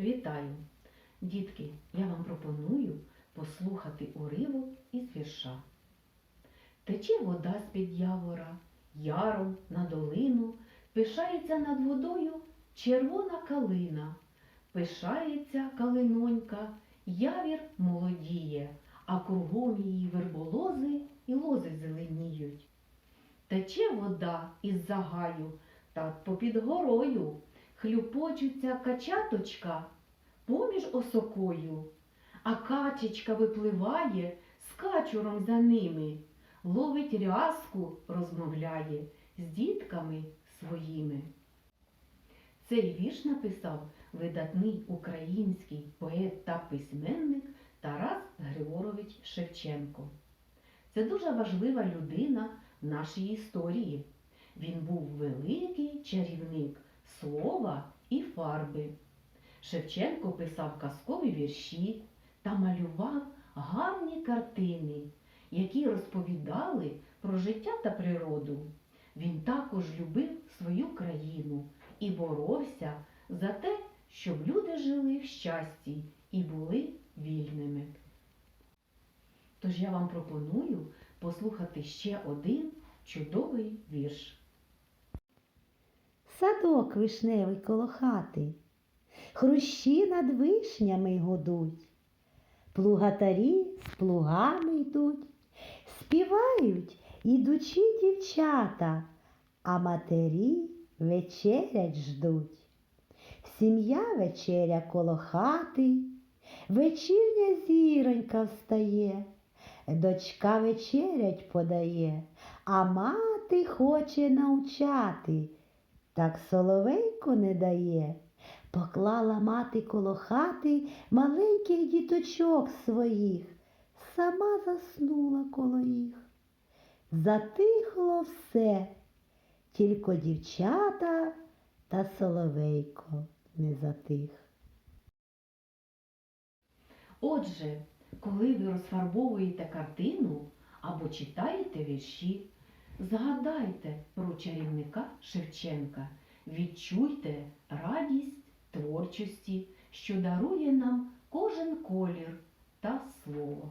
Вітаю! Дітки, я вам пропоную послухати уривок із вірша. Тече вода з-під явора, яром на долину, пишається над водою червона калина, пишається калинонька, явір молодіє, а кругом її верболози і лози зеленіють. Тече вода із загаю та попід горою, хлюпочуться качаточка поміж осокою, а качечка випливає з качуром за ними, ловить рязку, розмовляє з дітками своїми. Цей вірш написав видатний український поет та письменник Тарас Григорович Шевченко. Це дуже важлива людина в нашій історії. Він був великий чарівник слова і фарби. Шевченко писав казкові вірші та малював гарні картини, які розповідали про життя та природу. Він також любив свою країну і боровся за те, щоб люди жили в щасті і були вільними. Тож я вам пропоную послухати ще один чудовий вірш. Садок вишневий коло хати, хрущі над вишнями гудуть, плугатарі з плугами йдуть, співають ідучі дівчата, а матері вечерять ждуть. Сім'я вечеря коло хати, вечірня зіронька встає, дочка вечерять подає, а мати хоче навчати. Так соловейко не дає. Поклала мати коло хати маленьких діточок своїх, сама заснула коло їх. Затихло все, тільки дівчата та соловейко не затих. Отже, коли ви розфарбовуєте картину або читаєте вірші, згадайте про чарівника Шевченка, відчуйте радість творчості, що дарує нам кожен колір та слово.